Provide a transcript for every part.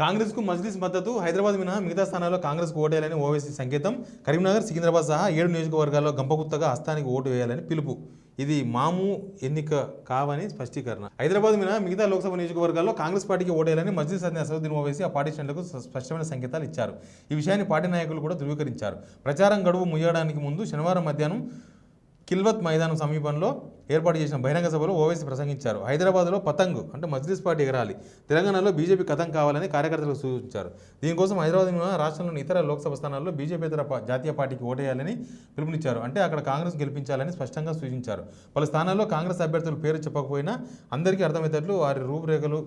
కాంగ్రెస్కు మజ్లిస్ మద్దతు హైదరాబాద్ మినహా మిగతా స్థానాల్లో కాంగ్రెస్కు ఓటేయాలని ఓవైసీ సంకేతం. కరీంనగర్ సికింద్రాబాద్ సహా ఏడు నియోజకవర్గాల్లో గంపగుత్తగా హస్తానికి ఓటు వేయాలని పిలుపు. ఇది మాము ఎన్నిక కావని స్పష్టీకరణ. హైదరాబాద్ మినహా మిగతా లోక్సభ నియోజకవర్గాల్లో కాంగ్రెస్ పార్టీకి ఓటేయాలని మజ్లిస్ అధినేత అసదుద్దీన్ ఓవైసీ ఆ పార్టీ శ్రేణులకు స్పష్టమైన సంకేతాలు ఇచ్చారు. ఈ విషయాన్ని పార్టీ నాయకులు కూడా ధృవీకరించారు. ప్రచారం గడువు ముయ్యడానికి ముందు శనివారం మధ్యాహ్నం కిల్వత్ మైదానం సమీపంలో ఏర్పాటు చేసిన బహిరంగ సభలో ఓవైసీ ప్రసంగించారు. హైదరాబాద్లో పతంగ్ అంటే మజ్లిస్ పార్టీ ఎగరాలి. తెలంగాణలో బీజేపీ కథం కావాలని కార్యకర్తలకు సూచించారు. దీనికోసం హైదరాబాద్ రాష్ట్రంలోని ఇతర లోక్సభ స్థానాల్లో బీజేపీ ఇతర జాతీయ పార్టీకి ఓటేయాలని పిలుపునిచ్చారు. అంటే అక్కడ కాంగ్రెస్ గెలిపించాలని స్పష్టంగా సూచించారు. పలు స్థానాల్లో కాంగ్రెస్ అభ్యర్థులు పేరు చెప్పకపోయినా అందరికీ అర్థమయ్యేటట్లు వారి రూపురేఖలు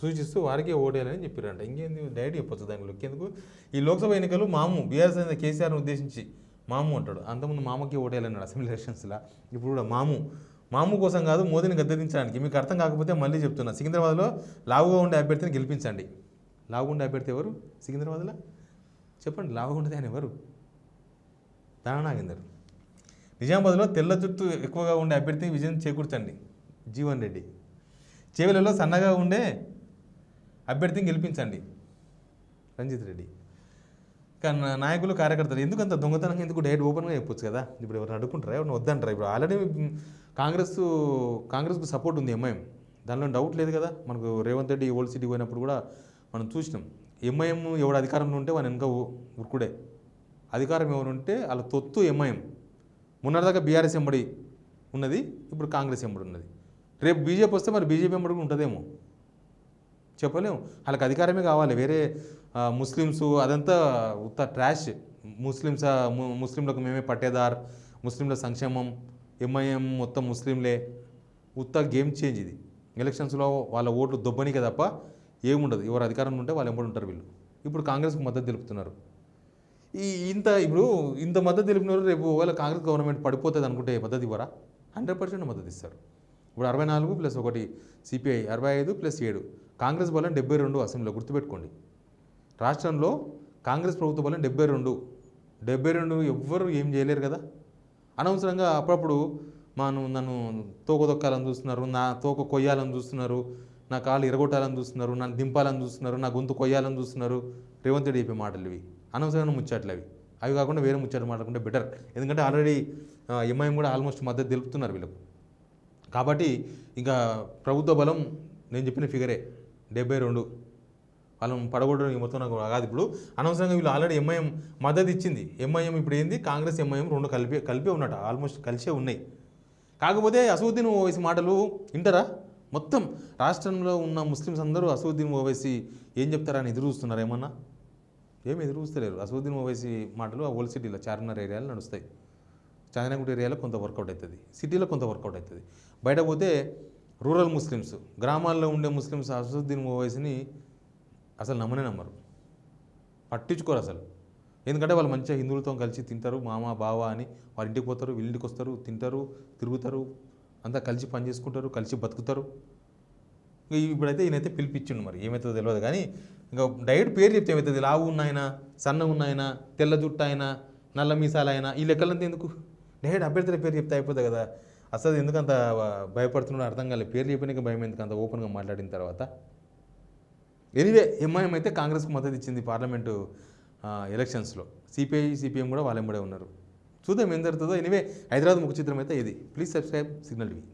సూచిస్తూ వారికే ఓటేయాలని చెప్పారంట. ఇంకేంది? డైరెక్ట్ చెప్పొచ్చు దానికి ఎందుకు ఈ లోక్సభ ఎన్నికలు మాము బీఆర్ఎస్ కేసీఆర్ను ఉద్దేశించి మాము అంటాడు. అంతకుముందు మామకి ఓటేయాలన్నాడు అసెంబ్లీ ఎలక్షన్స్లో. ఇప్పుడు కూడా మాము. మాము కోసం కాదు మోదీని గద్దెదించడానికి. మీకు అర్థం కాకపోతే మళ్ళీ చెప్తున్నా. సికింద్రాబాద్లో లావుగా ఉండే అభ్యర్థిని గెలిపించండి. లావుగా ఉండే అభ్యర్థి ఎవరు? సికింద్రాబాద్లో? చెప్పండి లావుగా ఉండేది ఆయన ఎవరు? దానాగేందర్ నిజామాబాద్లో తెల్ల జుట్టు ఎక్కువగా ఉండే అభ్యర్థిని విజయం చేకూర్చండి. జీవన్ రెడ్డి. చేవెలలో సన్నగా ఉండే అభ్యర్థిని గెలిపించండి. రంజిత్ రెడ్డి. నాయకులు కార్యకర్తలు ఎందుకు అంత దొంగతనంగా ఎందుకు డైరెక్ట్ ఓపెన్గా చెప్పొచ్చు కదా? ఇప్పుడు ఎవరు అడుగుంటారా ఎవరిని వద్దంటారా? ఇప్పుడు ఆల్రెడీ కాంగ్రెస్ కాంగ్రెస్కు సపోర్ట్ ఉంది ఎంఐఎం. దానిలో డౌట్ లేదు కదా? మనకు రేవంత్ రెడ్డి ఓల్డ్ సిటీ పోయినప్పుడు కూడా మనం చూసినాం. ఎంఐఎం ఎవడు అధికారంలో ఉంటే వాని వెనక ఉరుకుడే. అధికారం ఎవరు ఉంటే వాళ్ళ తొత్తు ఎంఐఎం. మొన్నటిదాకా బీఆర్ఎస్ ఎంబడి ఉన్నది ఇప్పుడు కాంగ్రెస్ ఎంబడి ఉన్నది. రేపు బీజేపీ వస్తే మరి బీజేపీ ఎంబడి కూడా ఉంటుందేమో. చెప్పలేము. వాళ్ళకి అధికారమే కావాలి. వేరే ముస్లిమ్స్ అదంతా ఉత్త ట్రాష్ ముస్లిమ్స్ ముస్లింలకు మేమే పట్టేదార్. ముస్లింల సంక్షేమం ఎంఐఎం మొత్తం ముస్లింలే. ఉత్త గేమ్ చేంజ్ ఇది. ఎలక్షన్స్లో వాళ్ళ ఓట్లు దొబ్బనికే తప్ప ఏముండదు. ఎవరు అధికారంలో ఉంటే వాళ్ళు ఎంబడి ఉంటారు వీళ్ళు. ఇప్పుడు కాంగ్రెస్కు మద్దతు తెలుపుతున్నారు. ఈ ఇంత ఇప్పుడు ఇంత మద్దతు తెలిపినారు రేపు ఒకవేళ కాంగ్రెస్ గవర్నమెంట్ పడిపోతుంది అనుకుంటే మద్దతు ఇవ్వరా? హండ్రెడ్ పర్సెంట్ మద్దతు ఇస్తారు. ఇప్పుడు అరవై నాలుగు ప్లస్ ఒకటి సిపిఐ అరవై ఐదు ప్లస్ ఏడు. కాంగ్రెస్ బలం డెబ్బై రెండు అసెంబ్లీలో గుర్తుపెట్టుకోండి. రాష్ట్రంలో కాంగ్రెస్ ప్రభుత్వ బలం డెబ్బై రెండు. డెబ్బై రెండు ఎవ్వరు ఏం చేయలేరు కదా. అనవసరంగా అప్పుడప్పుడు మాను నన్ను తోక దొక్కాలని చూస్తున్నారు నా తోక కొయ్యాలని చూస్తున్నారు నా కాళ్ళు ఇరగొట్టాలని చూస్తున్నారు నన్ను దింపాలని చూస్తున్నారు నా గొంతు కొయ్యాలని చూస్తున్నారు. రేవంత్ రెడ్డి చెప్పే మాటలు ఇవి. అనవసరమైన ముచ్చట్లు అవి. అవి కాకుండా వేరే ముచ్చట్లు మాట్లాడుకుంటే బెటర్ ఎందుకంటే ఆల్రెడీ ఎంఐఎం కూడా ఆల్మోస్ట్ మద్దతు తెలుపుతున్నారు వీళ్ళకు. కాబట్టి ఇంకా ప్రభుత్వ బలం నేను చెప్పిన ఫిగరే డెబ్బై రెండు. వాళ్ళని పడగొట్టడం మొత్తం నాకు కాదు ఇప్పుడు. అనవసరంగా వీళ్ళు ఆల్రెడీ ఎంఐఎం మద్దతు ఇచ్చింది. ఎంఐఎం ఇప్పుడు ఏంది? కాంగ్రెస్ ఎంఐఎం రెండు కలిపి కలిపే ఉన్నట. ఆల్మోస్ట్ కలిసే ఉన్నాయి. కాకపోతే అసవుద్దీన్ ఓవైసీ మాటలు వింటారా? మొత్తం రాష్ట్రంలో ఉన్న ముస్లిమ్స్ అందరూ అసవుద్దీన్ ఓవైసీ ఏం చెప్తారని ఎదురు చూస్తున్నారు ఏమన్నా? ఏమి ఎదురు చూస్తలేరు. అసవుద్దీన్ ఓవైసీ మాటలు ఆ ఓల్డ్ సిటీలో చార్మినార్ ఏరియాలో నడుస్తాయి. చాందనగుంట ఏరియాలో కొంత వర్కౌట్ అవుతుంది. సిటీలో కొంత వర్కౌట్ అవుతుంది. బయట పోతే రూరల్ ముస్లిమ్స్ గ్రామాల్లో ఉండే ముస్లిమ్స్ అసదుద్దీన్ ఓవైసీని అసలు నమ్మనే నమ్మరు. పట్టించుకోరు అసలు. ఎందుకంటే వాళ్ళు మంచిగా హిందువులతో కలిసి తింటారు మామ బావ అని వాళ్ళ ఇంటికి పోతారు వీళ్ళింటికి వస్తారు తింటారు తిరుగుతారు అంతా కలిసి పని చేసుకుంటారు కలిసి బతుకుతారు. ఇప్పుడైతే ఈయనైతే పిలిపించిండు మరి ఏమవుతుందో తెలియదు కానీ ఇంకా డైరెక్ట్ పేరు చెప్తే ఏమవుతుంది లావు ఉన్నాయన సన్న ఉన్నాయన తెల్ల జుట్టు అయినా నల్ల మీసాలైనా ఈ లెక్కలంతా ఎందుకు? డైరెక్ట్ అభ్యర్థుల పేరు చెప్తే అయిపోతుంది కదా. అసలు ఎందుకంత భయపడుతున్నాడో అర్థం కాలేదు. పేరు చెప్పినాక భయం ఎందుకు? అంత ఓపెన్గా మాట్లాడిన తర్వాత. ఎనీవే ఎంఐఎం అయితే కాంగ్రెస్కు మద్దతు ఇచ్చింది పార్లమెంటు ఎలక్షన్స్లో. సిపిఐ సిపిఎం కూడా వాళ్ళెంబడే ఉన్నారు. చూద్దాం ఏం జరుగుతుందో. ఎనివే హైదరాబాద్ ముఖ చిత్రం అయితే ఇది. Please subscribe signal TV.